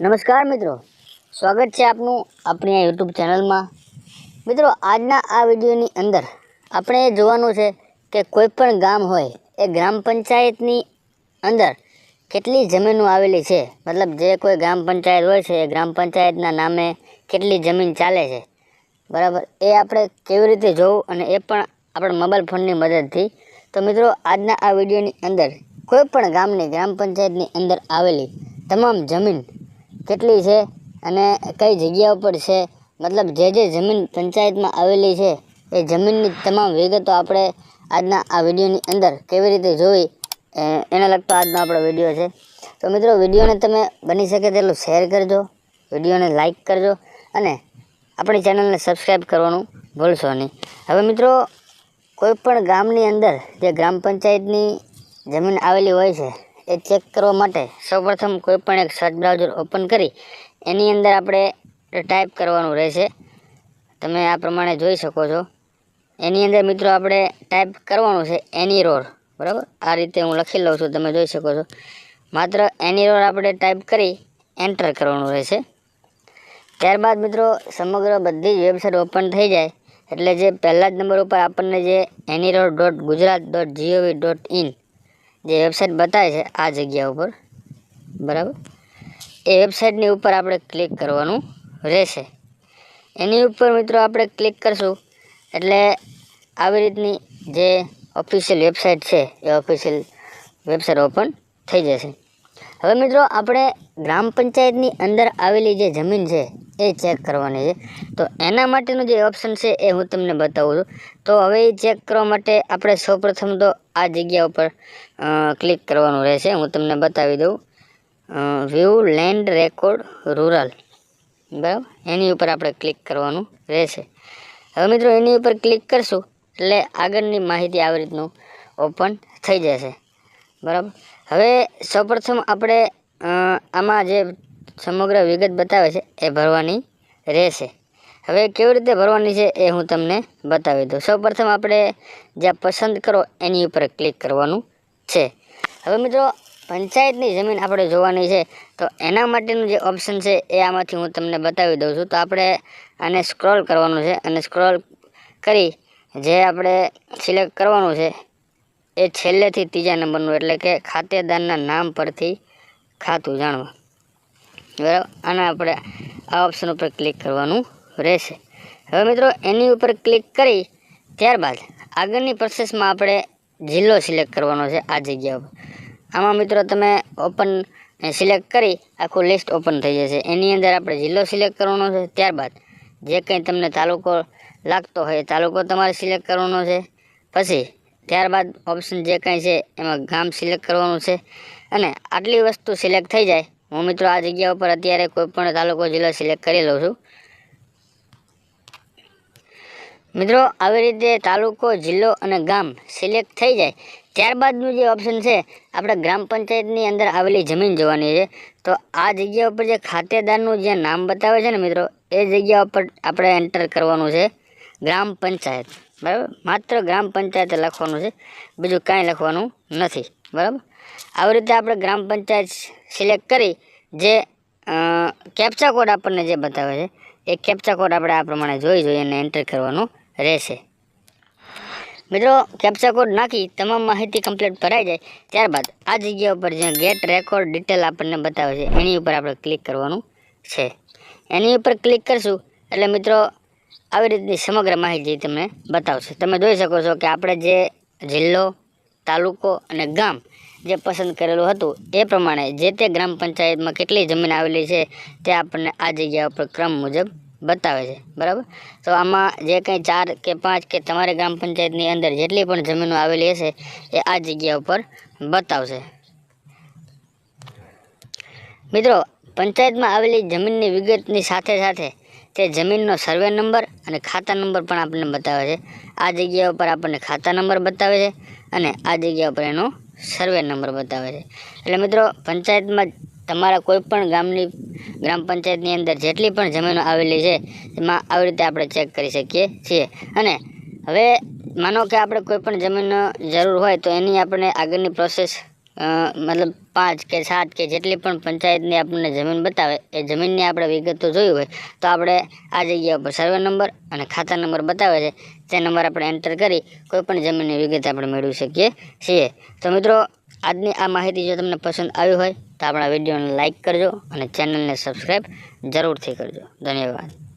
નમસ્કાર મિત્રો. સ્વાગત છે આપનું આપણી આ યુટ્યુબ ચેનલમાં. મિત્રો, આજના આ વિડીયોની અંદર આપણે એ જોવાનું છે કે કોઈ પણ ગામ હોય, એ ગ્રામ પંચાયતની અંદર કેટલી જમીનો આવેલી છે? મતલબ જે કોઈ ગ્રામ પંચાયત હોય છે, એ ગ્રામ પંચાયતના નામે કેટલી જમીન ચાલે છે? બરાબર? એ આપણે કેવી રીતે જોવું અને એ પણ આપણા મોબાઈલ ફોનની મદદથી. તો મિત્રો, આજના આ વિડીયોની અંદર કોઈ પણ ગામની, ગ્રામ પંચાયતની અંદર આવેલી તમામ જમીન કેટલી છે અને કઈ જગ્યા ઉપર છે? મતલબ જે જે જમીન પંચાયતમાં આવેલી છે, એ જમીનની તમામ વિગતો આપણે આજના આ વિડીયોની અંદર કેવી રીતે જોઈ એના લગતો આજનો આપણો વીડિયો છે. તો મિત્રો, વિડીયોને તમે બની શકે તેટલું શેર કરજો, વિડીયોને લાઈક કરજો અને આપણી ચેનલને સબસ્ક્રાઈબ કરવાનું ભૂલશો નહીં. હવે મિત્રો, કોઈ પણ ગામની અંદર જે ગ્રામ પંચાયતની જમીન આવેલી હોય છે એ ચેક કરવા માટે સૌપ્રથમ કોઈ પણ એક સર્ચ બ્રાઉઝર ઓપન કરી એની અંદર આપણે ટાઈપ કરવાનું રહેશે. તમે આ પ્રમાણે જોઈ શકો છો. એની અંદર મિત્રો આપણે ટાઈપ કરવાનું છે એની રોડ બરાબર? આ રીતે હું લખી લઉં છું, તમે જોઈ શકો છો. માત્ર એની રોડ આપણે ટાઈપ કરી એન્ટર કરવાનું રહેશે. ત્યારબાદ મિત્રો, સમગ્ર બધી જ વેબસાઇટ ઓપન થઈ જાય. એટલે જે પહેલા જ નંબર ઉપર આપણને જે AnyRoR dot Gujarat dot GOV dot in જે વેબસાઇટ બતાવે છે આ જગ્યા ઉપર, બરાબર? એ વેબસાઇટની ઉપર આપણે ક્લિક કરવાનું રહેશે. એની ઉપર મિત્રો આપણે ક્લિક કરશું, એટલે આવી રીતની જે ઓફિશિયલ વેબસાઇટ છે, એ ઓફિશિયલ વેબસાઇટ ઓપન થઈ જશે. હવે મિત્રો, આપણે ગ્રામ પંચાયતની અંદર આવેલી જે જમીન છે એ ચેક કરવાની છે. તો એના માટેનું જે ઓપ્શન છે એ હું તમને બતાવું છું. તો હવે એ ચેક કરવા માટે આપણે સૌપ્રથમ તો આ જગ્યા ઉપર ક્લિક કરવાનું રહેશે. હું તમને બતાવી દઉં. વ્યૂ લેન્ડ રેકોર્ડ રૂરલ બરાબર? એની ઉપર આપણે ક્લિક કરવાનું રહેશે. હવે મિત્રો એની ઉપર ક્લિક કરશું એટલે આગળની માહિતી આવી રીતનું ઓપન થઈ જશે. બરાબર? હવે સૌપ્રથમ આપણે આમાં જે સમગ્ર વિગત બતાવે છે, એ ભરવાની રહેશે. હવે કેવી રીતે ભરવાની છે, એ હું તમને બતાવી દઉં. સૌપ્રથમ આપણે જ્યાં પસંદ કરો, એની ઉપર ક્લિક કરવાનું છે. હવે મિત્રો, પંચાયતની જમીન આપણે જોવાની છે, તો એના માટેનું જે ઓપ્શન છે, એ આમાંથી હું તમને બતાવી દઉં છું. તો આપણે આને સ્ક્રોલ કરવાનું છે, અને સ્ક્રોલ કરી જે આપણે સિલેક્ટ કરવાનું છે, એ છેલ્લેથી ત્રીજા નંબરનું, એટલે કે ખાતેદારના નામ પરથી ખાતું જાણવા. બરાબર? આના આપણે આ ઓપ્શન ઉપર ક્લિક કરવાનું રહેશે. હવે મિત્રો, એની ઉપર ક્લિક કરી ત્યારબાદ આગળની પ્રોસેસમાં આપણે જિલ્લો સિલેક્ટ કરવાનો છે આ જગ્યા ઉપર. આમાં મિત્રો તમે ઓપન સિલેક્ટ કરી આખું લિસ્ટ ઓપન થઈ જશે. એની અંદર આપણે જિલ્લો સિલેક્ટ કરવાનો છે. ત્યારબાદ જે કંઈ તમને તાલુકો લાગતો હોય તાલુકો તમારે સિલેક્ટ કરવાનો છે. પછી ત્યારબાદ ઓપ્શન જે કાંઈ છે એમાં ગામ સિલેક્ટ કરવાનું છે. અને આટલી વસ્તુ સિલેક્ટ થઈ જાય હું મિત્રો આ જગ્યા ઉપર અત્યારે કોઈ પણ તાલુકો જિલ્લો સિલેક્ટ કરી લઉં છું. મિત્રો, આવી રીતે તાલુકો, જિલ્લો અને ગામ સિલેક્ટ થઈ જાય, ત્યારબાદનું જે ઓપ્શન છે, આપણે ગ્રામ પંચાયતની અંદર આવેલી જમીન જોવાની છે. તો આ જગ્યા ઉપર જે ખાતેદારનું જે નામ બતાવે છે ને મિત્રો, એ જગ્યા ઉપર આપણે એન્ટર કરવાનું છે ગ્રામ પંચાયત. બરાબર? માત્ર ગ્રામ પંચાયત લખવાનું છે, બીજું કાંઈ લખવાનું નથી. બરાબર? આવી રીતે આપણે ગ્રામ પંચાયત સિલેક્ટ કરી જે કેપ્ચા કોડ આપણને જે બતાવે છે, એ કેપ્ચા કોડ આપણે આ પ્રમાણે જોઈ જોઈએ અને એન્ટર કરવાનું રહેશે. મિત્રો કેપ્ચા કોડ નાખી તમામ માહિતી કમ્પ્લીટ ભરાઈ જાય, ત્યારબાદ આ જગ્યા ઉપર જ્યાં ગેટ રેકોર્ડ ડિટેલ આપણને બતાવે છે, એની ઉપર આપણે ક્લિક કરવાનું છે. એની ઉપર ક્લિક કરશું, એટલે મિત્રો, આવી રીતની સમગ્ર માહિતી તમને બતાવશે. તમે જોઈ શકો છો કે આપણે જે જિલ્લો, તાલુકો અને ગામ જે પસંદ કરેલું હતું, એ પ્રમાણે જે તે ગ્રામ પંચાયતમાં કેટલી જમીન આવેલી છે, તે આપણને આ જગ્યા ઉપર ક્રમ મુજબ બતાવે છે. બરાબર? તો આમાં જે કંઈ ચાર કે પાંચ કે તમારી ગ્રામ પંચાયતની અંદર જેટલી પણ જમીનો આવેલી હશે, એ આ જગ્યા ઉપર બતાવશે. મિત્રો, પંચાયતમાં આવેલી જમીનની વિગતની સાથે સાથે તે જમીનનો સર્વે નંબર અને ખાતા નંબર પણ આપણને બતાવે છે. આ જગ્યા ઉપર આપણને ખાતા નંબર બતાવે છે અને આ જગ્યા ઉપર એનો સર્વે નંબર બતાવે છે. એટલે મિત્રો, પંચાયતમાં તમારા કોઈ પણ ગામની, ગ્રામ પંચાયતની અંદર જેટલી પણ જમીનો આવેલી છે, એમાં આવી રીતે આપણે ચેક કરી શકીએ છીએ. અને હવે માનો કે આપણે કોઈ પણ જમીનનો જરૂર હોય તો એની આપણે આગળની પ્રોસેસ મતલબ પાંચ કે સાત કે જેટલી પણ પંચાયતની આપણને જમીન બતાવે, એ જમીનની આપણે વિગતો જોઈ હોય, તો આપણે આ જગ્યા ઉપર સર્વે નંબર અને ખાતા નંબર બતાવે છે. તે નંબર આપણે એન્ટર કરી કોઈપણ જમીનની વિગત આપણે મેળવી શકીએ છીએ. તો મિત્રો, આજની આ માહિતી જો તમને પસંદ આવી હોય તો આપણા વિડીયોને લાઇક કરજો અને ચેનલને સબસ્ક્રાઈબ જરૂરથી કરજો. ધન્યવાદ.